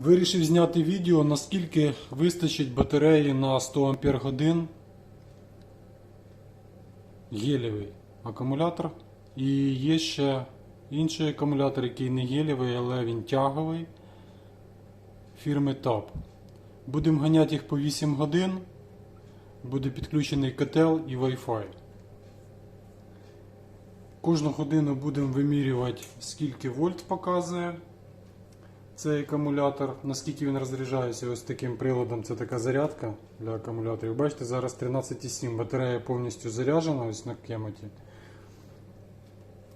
Вирішив зняти відео, наскільки вистачить батареї на 100 Ампер годин. Гелєвий акумулятор. І є ще інший акумулятор, який не гелєвий, але він тяговий фірми TAP. Будемо ганяти їх по 8 годин. Буде підключений котел і Wi-Fi. Кожну годину будемо вимірювати, скільки вольт показує цей акумулятор, наскільки він розряджається ось таким приладом. Це така зарядка для акумуляторів. Бачите, зараз 13,7 батарея повністю заряджена ось на кемоті.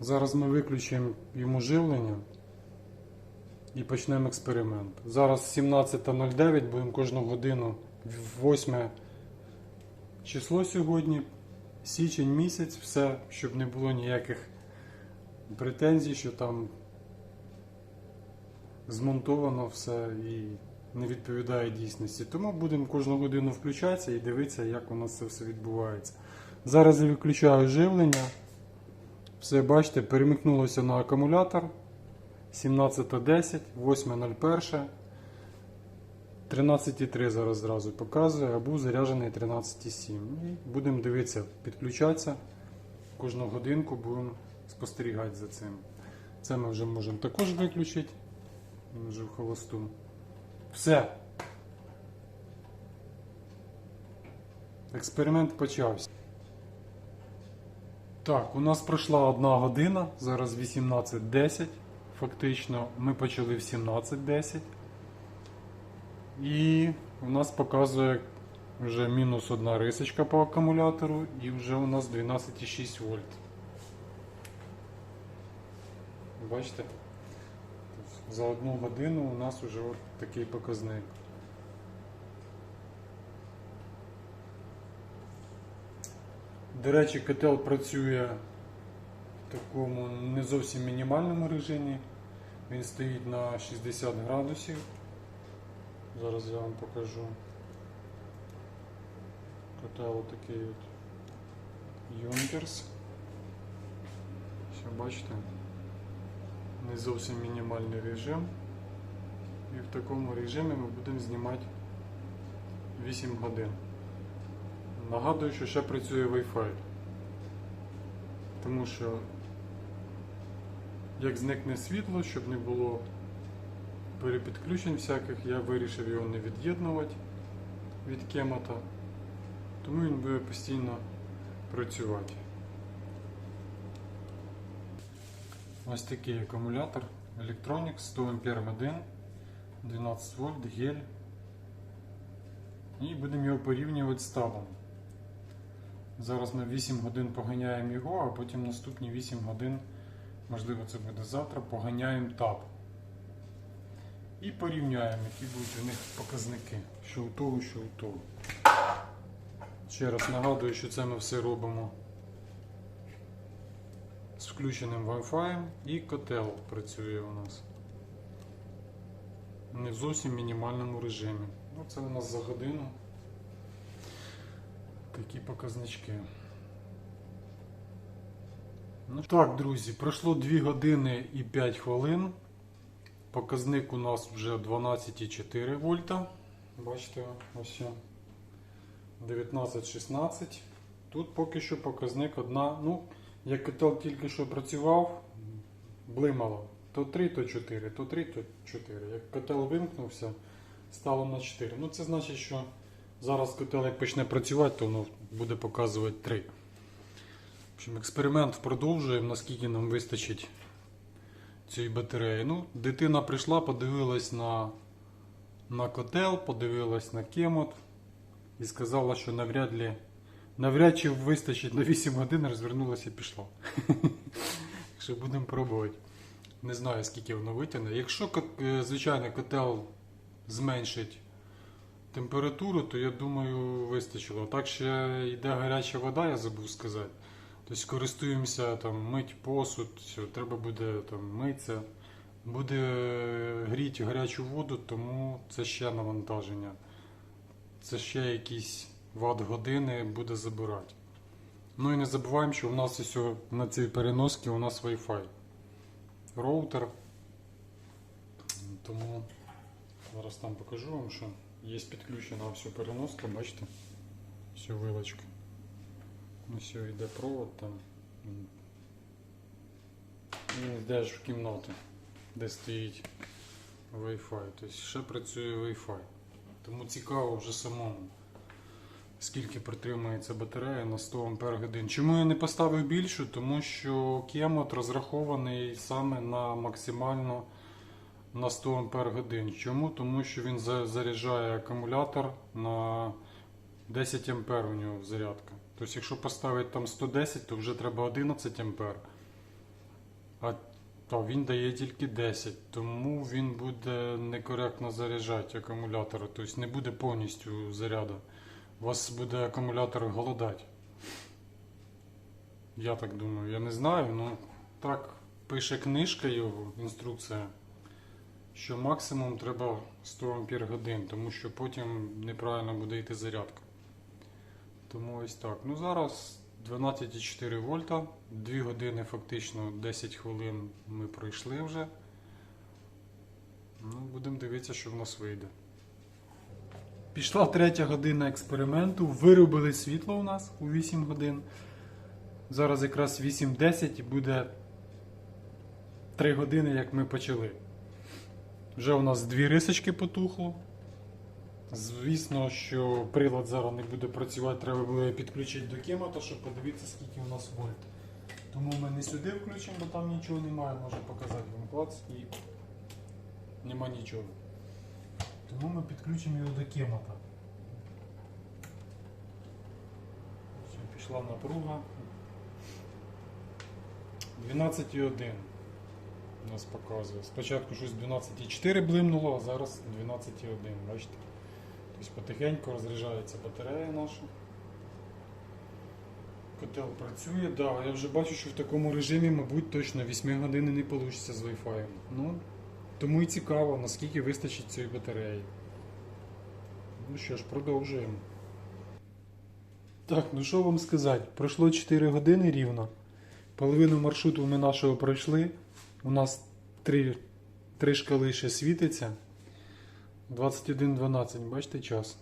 Зараз ми виключимо йому живлення і почнемо експеримент. Зараз 17.09, будемо кожну годину в 8 число сьогодні, січень місяць, все, щоб не було ніяких претензій, що там змонтовано все і не відповідає дійсності. Тому будемо кожну годину включатися і дивитися, як у нас це все відбувається. Зараз я виключаю живлення. Все, бачите, перемикнулося на акумулятор. 17.10, 8.01. 13.3 зараз зразу показує, а був заряджений 13.7. І будемо дивитися, підключатися. Кожну годинку будемо спостерігати за цим. Це ми вже можемо також виключити. Він вже в холосту. Все. Експеримент почався. Так, у нас пройшла одна година, зараз 18.10. Фактично, ми почали в 17.10. І у нас показує вже мінус одна рисочка по акумулятору, і вже у нас 12,6 вольт. Бачите? За одну годину у нас вже от такий показник. До речі, котел працює в такому не зовсім мінімальному режимі. Він стоїть на 60 градусів. Зараз я вам покажу. Котел такий от Юнкерс. Все, бачите? Не зовсім мінімальний режим. І в такому режимі ми будемо знімати 8 годин. Нагадую, що ще працює Wi-Fi. Тому що як зникне світло, щоб не було перепідключень всяких, я вирішив його не від'єднувати від кемота, тому він буде постійно працювати. Ось такий акумулятор Electronics 100 Ампер годин, 12 вольт, гель. І будемо його порівнювати з табом. Зараз ми 8 годин поганяємо його, а потім наступні 8 годин, можливо це буде завтра, поганяємо таб. І порівняємо, які будуть у них показники. Що у того, що у того. Ще раз нагадую, що це ми все робимо з включеним Wi-Fi і котел працює у нас. Не в зовсім мінімальному режимі. Ну, це у нас за годину. Такі показнички. Ну так, друзі, пройшло 2 години і 5 хвилин. Показник у нас вже 12,4 вольта. Бачите, ось. 19-16. Тут поки що показник одна. Ну, як котел тільки що працював, блимало. То 3, то 4, то 3, то 4. Як котел вимкнувся, стало на 4. Ну це значить, що зараз котел як почне працювати, то воно буде показувати 3. В общем, експеримент продовжуємо, наскільки нам вистачить цієї батареї. Ну, дитина прийшла, подивилась на, на котел, подивилась на кемот і сказала, що навряд ли навряд чи вистачить на 8 годин, розвернулася і пішла. Якщо будемо пробувати. Не знаю, скільки воно витягне. Якщо, е, звичайно, котел зменшить температуру, то я думаю, вистачило. Так ще йде гаряча вода, я забув сказати. Тобто користуємося там мить посуд, все, треба буде там митися. Буде е, гріти гарячу воду, тому це ще навантаження. Це ще якісь ват години буде забирати. Ну і не забуваємо, що у нас ось на цій переноски у нас Wi-Fi. Роутер. Тому Зараз там покажу вам, що є підключена все переноска, бачите? Все вилочка. Ну все, йде провод там. Він йде аж в кімнату, де стоїть Wi-Fi. Тобто ще працює Wi-Fi. Тому цікаво вже самому, скільки протримується батарея на 100 Ампер годин. Чому я не поставив більшу? Тому що кемот розрахований саме на максимально на 100 Ампер годин. Чому? Тому що він заряджає акумулятор на 10 Ампер у нього зарядка. Тобто, якщо поставити там 110, то вже треба 11 Ампер. А та він дає тільки 10, тому він буде некоректно заряджати акумулятор, тобто не буде повністю заряду. У вас буде акумулятор голодати. Я так думаю, я не знаю, ну так пише книжка його, інструкція, що максимум треба 100 Ампер годин, тому що потім неправильно буде йти зарядка. Тому ось так. Ну зараз 12,4 вольта, 2 години фактично 10 хвилин ми пройшли вже. Ну, будемо дивитися, що в нас вийде. Пішла третя година експерименту. Виробили світло у нас у 8 годин. Зараз якраз 8.10 і буде 3 години, як ми почали. Вже у нас дві рисочки потухло. Звісно, що прилад зараз не буде працювати, треба буде підключити до кемата, щоб подивитися, скільки у нас вольт. Тому ми не сюди включимо, бо там нічого немає, можу показати вам клац і нема нічого. Тому ми підключимо його до кемата. Все, пішла напруга. 12,1 у нас показує. Спочатку щось 12,4 блимнуло, а зараз 12,1, бачите? Тобто потихеньку розряджається батарея наша. Котел працює, да, я вже бачу, що в такому режимі, мабуть, точно 8 годин не вийде з Wi-Fi. Ну, тому і цікаво, наскільки вистачить цієї батареї. Ну що ж, продовжуємо. Так, ну що вам сказати? Пройшло 4 години рівно. Половину маршруту ми нашого пройшли. У нас три, три шкали ще світиться. 21.12, бачите час?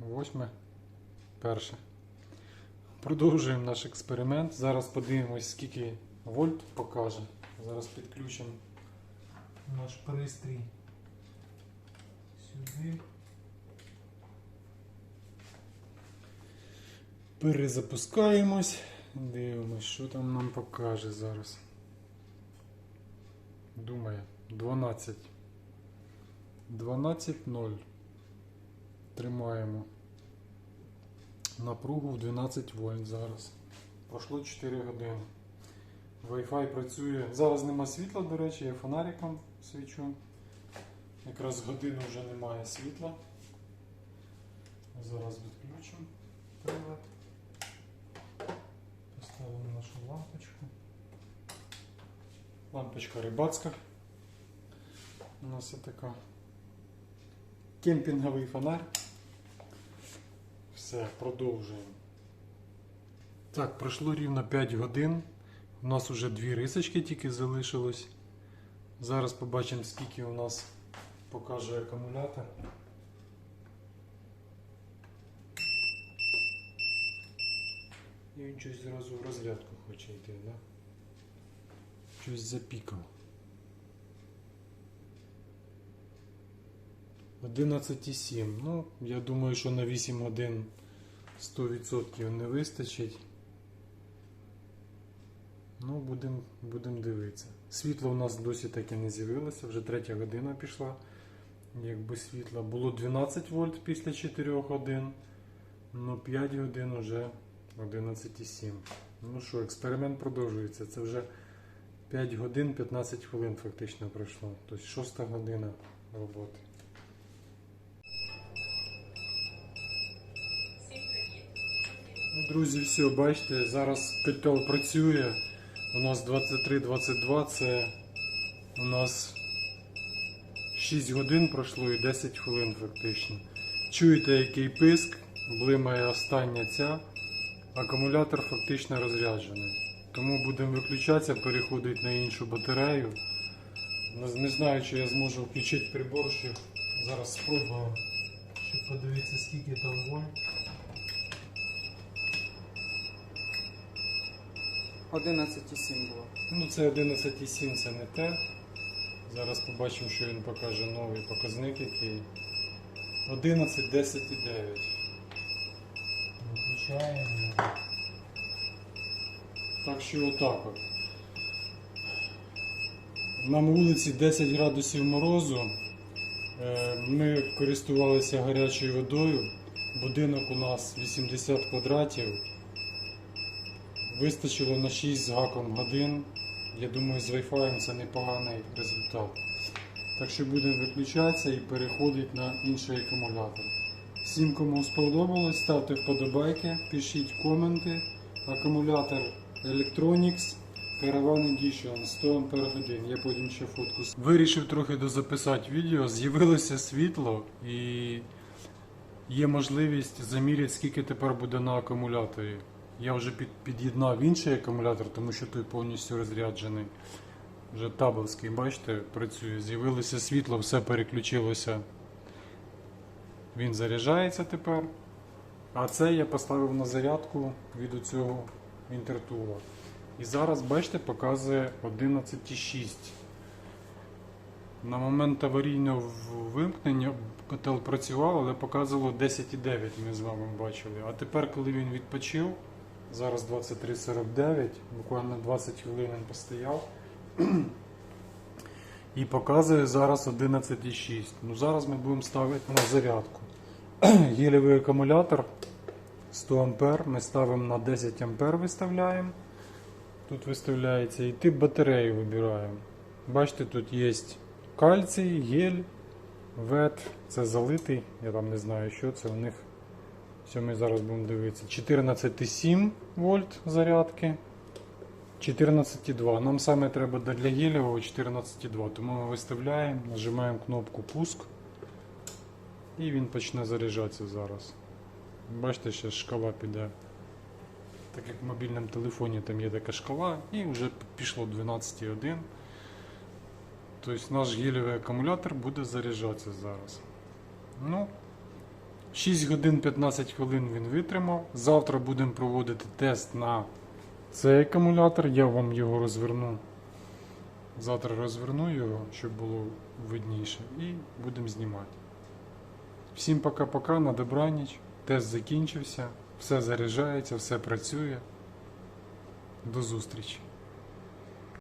8. Перше. Продовжуємо наш експеримент. Зараз подивимось, скільки вольт покаже. Зараз підключимо наш пристрій сюди. Перезапускаємось. Дивимось, що там нам покаже зараз. Думає, 12. 12.0. Тримаємо напругу в 12 вольт зараз. Пройшло 4 години. Wi-Fi працює. Зараз нема світла, до речі, я фонариком свічу. Якраз годину вже немає світла. Зараз відключимо прилад. Поставимо нашу лампочку. Лампочка рибацька. У нас є така кемпінговий фонарь. Все, продовжуємо. Так, пройшло рівно 5 годин. У нас вже дві рисочки тільки залишилось. Зараз побачимо, скільки у нас покаже акумулятор. І він щось зразу в розрядку хоче йти, да? Щось запікав. 11,7. Ну, я думаю, що на 8 годин 100% не вистачить. Ну, будемо будем дивитися. Світло у нас досі таки не з'явилося, вже третя година пішла. Якби світла. Було 12 вольт після 4 годин. Ну, 5 годин вже 11,7. Ну що, експеримент продовжується. Це вже 5 годин 15 хвилин фактично пройшло. Тобто 6 година роботи. Ну, друзі, все, бачите, зараз котел працює. У нас 23-22, це у нас 6 годин пройшло і 10 хвилин фактично. Чуєте, який писк, блимає остання ця. Акумулятор фактично розряджений. Тому будемо виключатися, переходити на іншу батарею. Не- знаю, чи я зможу включити прибор, щоб Зараз спробую, щоб подивитися, скільки там вольт. 11,7 було. Ну, це 11,7, це не те. Зараз побачимо, що він покаже новий показник, який. 11, 10 і 9. Виключаємо. Так що отак от. На вулиці 10 градусів морозу. Е, Ми користувалися гарячою водою. Будинок у нас 80 квадратів. Вистачило на 6 з гаком годин. Я думаю, з Wi-Fi це непоганий результат. Так що будемо виключатися і переходити на інший акумулятор. Всім, кому сподобалось, ставте вподобайки, пишіть коменти. Акумулятор Electronics Caravan Edition 100 Ах. Я потім ще фотку. Вирішив трохи дозаписати відео. З'явилося світло і є можливість заміряти, скільки тепер буде на акумуляторі. Я вже під, під'єднав інший акумулятор, тому що той повністю розряджений. Вже табловський, бачите, працює. З'явилося світло, все переключилося. Він заряджається тепер. А це я поставив на зарядку від цього інтертула. І зараз, бачите, показує 11,6. На момент аварійного вимкнення котел працював, але показувало 10,9, ми з вами бачили. А тепер, коли він відпочив, зараз 23.49, буквально 20 хвилин постояв. І показує зараз 11,6. Ну зараз ми будемо ставити на зарядку. Гелєвий акумулятор 100 А ми ставимо на 10 А виставляємо. Тут виставляється і тип батареї вибираємо. Бачите, тут є кальцій, гель, вет, це залитий, я там не знаю, що це у них. Все, ми зараз будемо дивитися. 14,7 вольт зарядки. 14,2. Нам саме треба для гелівого 14,2. Тому ми виставляємо, нажимаємо кнопку пуск. І він почне заряджатися зараз. Бачите, ще шкала піде. Так як в мобільному телефоні там є така шкала, і вже пішло 12,1. Тобто наш гелівий акумулятор буде заряджатися зараз. Ну, 6 годин 15 хвилин він витримав. Завтра будемо проводити тест на цей акумулятор. Я вам його розверну. Завтра розверну його, щоб було видніше. І будемо знімати. Всім пока-пока, на добраніч. Тест закінчився. Все заряджається, все працює. До зустрічі.